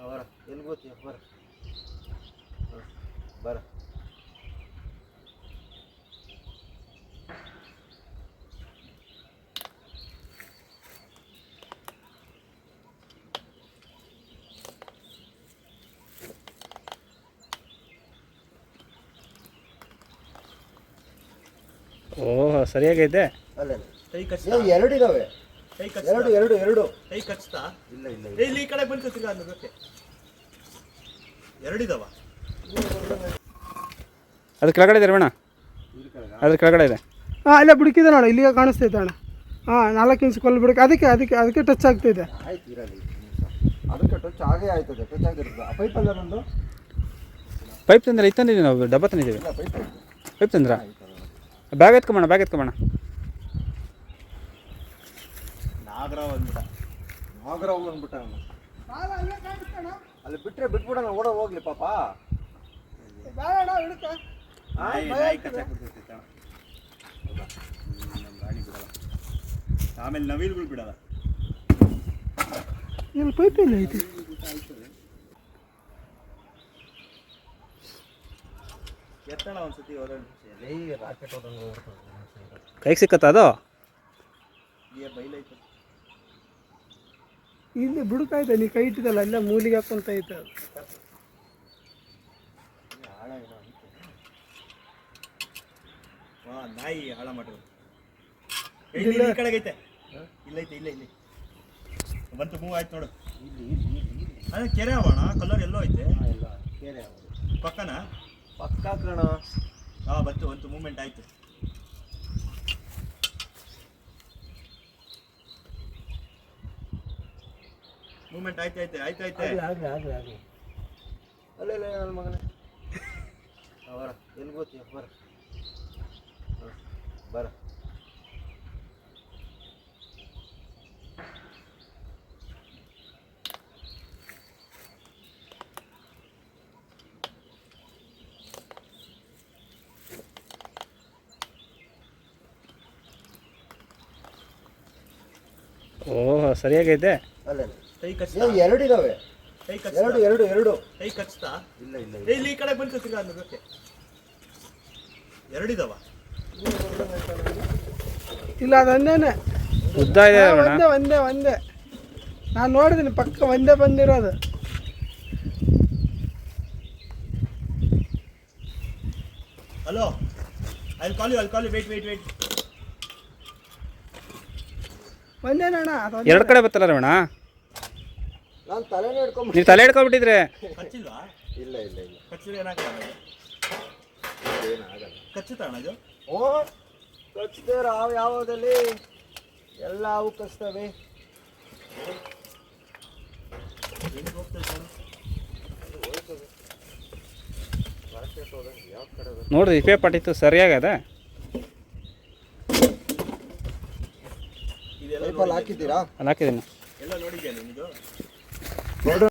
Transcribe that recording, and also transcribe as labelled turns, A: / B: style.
A: ಬರ ಎಲ್ಲಿ ಗೊತ್ತೀಯ ಬರ. ಹ, ಬರ.
B: ಓಹ್ ಸರಿಯಾಗೈತೆ?
A: ಅಲ್ಲ.
C: ಕೈ
A: ಏ
C: ಕಚ್ತಾ
A: ಎರಡು ಇದಾವೆ.
C: ಕೈ
A: ಎರಡು ಎರಡು ಎರಡು.
C: ಕೈ ಕಚ್ತಾ.
A: ಇಲ್ಲ ಇಲ್ಲ
C: ಇಲ್ಲಿ. ಈ ಕಡೆ ಬಂತು ತಿರ್ಗಾ ಅನ್ನೋದಕ್ಕೆ ಎರಡಿದಾವ.
B: ಅದು ಕೆಳಗಡೆ ಇದೆ ರಮಣ ಅದ್ರ ಕೆಳಗಡೆ ಇದೆ.
D: ಹಾಂ ಅಲ್ಲೇ ಬುಡಕಿದೆ ನೋಡ ಇಲ್ಲಿಗೆ ಕಾಣಿಸ್ತೈತೆ ಅಣ್ಣ. ಹಾಂ ನಾಲ್ಕು ಇಂಚ್ ಕೊಲ್ಲು ಬುಡಕ ಅದಕ್ಕೆ ಅದಕ್ಕೆ ಅದಕ್ಕೆ ಟಚ್ ಆಗ್ತಿದೆ
A: ಆಯ್ತು ಇರಲಿ ಅದಕ್ಕೆ ಟಚ್ ಆಗೇ ಆಯ್ತದೆ ಟಚ್ ಆಗಿರ್ತದೆ ಆ ಪೈಪ್ ಅಲ್ಲ ನಂದು
B: ಪೈಪ್ ತಂದ್ರೆ ಇದು ತಂದಿದ್ದೀವಿ ನಾವು ಡಬ್ಬ ತಂದಿದ್ದೀವಿ.
A: ಇಲ್ಲ ಪೈಪ್
B: ತಂದ್ರ? ಬ್ಯಾಗ್ ಎತ್ಕೊಂಬೋಣ ಬ್ಯಾಗ್ ಎತ್ಕೊಂಬೋಣ
C: ನಾಗರಾವ್ ಅಂದ್ಬಿಟ್ಟ.
A: ನಾಗರಾವ್ ಬಂದ್ಬಿಟ್ಟ ಅವನು. ಅಲ್ಲಿ ಬಿಟ್ರೆ ಬಿಟ್ಬಿಡೋಣ ಓಡ ಹೋಗ್ಲಿ ಪಾಪ.
C: ರಾಣಿ ಬಿಡಲ್ಲ. ಆಮೇಲೆ ನವಿಲ್ಗಳು ಬಿಡಲ್ಲ.
D: ಇಲ್ಲಿ ಪೈಪ್ ಇಲ್ಲ ಐತಿ.
C: ಎತ್ತಣ ಒಂದ್ಸತಿ
A: ರಾಕೆಟ್
B: ಕೈಗೆ ಸಿಕ್ಕತ್ತ ಅದು?
C: ಬೈಲೈತೆ.
D: ಇಲ್ಲಿ ಬುಡಕೈತೆ ನೀ ಕೈ ಇಟ್ಟಿದಲ್ಲ ಅಲ್ಲ ಮೂಲಿಗೆ ಹಾಕೊಂತ ಐತೆ ಅದು
C: ನಾಯಿ ಹಾಳ ಮಾಡಿರೋದು ಇಲ್ಲ ಇಲ್ಲಿ ಈ ಕಡೆಗೈತೆ ಇಲ್ಲೈತೆ ಇಲ್ಲ ಇಲ್ಲಿ. ಬಂತು ಮೂವ್ ಆಯ್ತು ನೋಡು. ಅದೇ ಕೆರೆ ಅವಣ ಕಲರ್ ಎಲ್ಲೋ ಐತೆ.
A: ಕೇರೆ.
C: ಪಕ್ಕನ?
A: ಪಕ್ಕ ಕಣ.
C: ಹಾ ಬಂತು ಬಂತು ಮೂಮೆಂಟ್ ಆಯ್ತು. ಮೂವ್ಮೆಂಟ್ ಆಯ್ತು ಆಯ್ತು ಆಯ್ತು ಆಯ್ತು.
A: ಆಗ್ಲಿ ಆಗ್ಲಿ ಆಗ್ಲಿ ಆಗ್ಲಿ. ಅಲ್ಲ ಇಲ್ಲ ನನ್ನ ಮಗನೇ. ಹಾ, ಬರ ಎಲ್ಲಿ ಗೊತ್ತೀಯ? ಬರ. ಹ, ಬರ.
B: ಓಹ್ ಸರಿಯಾಗೈತೆ?
A: ಅಲ್ಲ.
C: ಕೈ
A: ಏ ಎರಡು ಇದಾವೆ.
C: ಕೈ
A: ಎರಡು
C: ಕಚ್ತಾ?
A: ಎರಡು ಎರಡು
C: ಕೈ ಕಚ್ತಾ?
A: ಇಲ್ಲ ಇಲ್ಲ
C: ಏ, ಇಲ್ಲಿ ಈ ಕಡೆ ಬಂತು ತಿರ್ಗಾ ಅನ್ನೋದಕ್ಕೆ ಎರಡಿದಾವ
D: ಇಲ್ಲ ಅದು ಒಂದೇನೆ.
B: ಉದ್ದ ಇದೆ
D: ಹಾ, ಒಂದೇ ಒಂದೇ ಒಂದೇ. ನಾನು ನೋಡಿದ್ದೀನಿ ಪಕ್ಕ ಒಂದೇ ಬಂದಿರೋದು.
C: Hello I call you I call you wait wait wait
D: ಒಂದೇನಣ್ಣ ಅದು ಒಂದೇ.
B: ಎರಡು ಕಡೆ ಬತ್ತಲ್ಲ ರಮಣ
A: ನಾನು ತಲೆನೇ ಹಿಡ್ಕೊಂಡ್
B: ನೀವು ತಲೆ ಹಿಡ್ಕೊಂಡ್ಬಿಟ್ಟಿದ್ರೆ?
C: ಕಚ್ಚಿಲ್ವಾ?
A: ಇಲ್ಲ ಇಲ್ಲ ಇಲ್ಲ.
C: ಕಚ್ಚಿದ್ರೆ ಏನಾಗಲ್ಲ
A: ಏನಾಗಲ್ಲ
C: ಕಚ್ಚುತ್ತಾ ಅಣ್ಣ ಇದು?
A: ಓ ರಾವ್ ಯಾವುದಲ್ಲಿ ಎಲ್ಲ ಅವು ಕಚ್ತವೆ.
C: ಎಲ್ಲಿಗೆ ಹೋಗ್ತೈತೆ ಅದು?
A: ಯಾವ ಕಡೆ
B: ನೋಡ್ರಿ ಇಪೇ ಪಟ್ಟಿತ್ತು ಸರಿಯಾಗದ?
C: ಇದೆಲ್ಲ
A: ಪೈಪಲ್ಲಿ ಹಾಕಿದ್ದೀರಾ?
B: ಅಲ್ಲಿ ಹಾಕಿದ್ದೀನಿ.
C: ಎಲ್ಲ ನೋಡಿದ್ಯಾ ನಿಮ್ದು? Florida.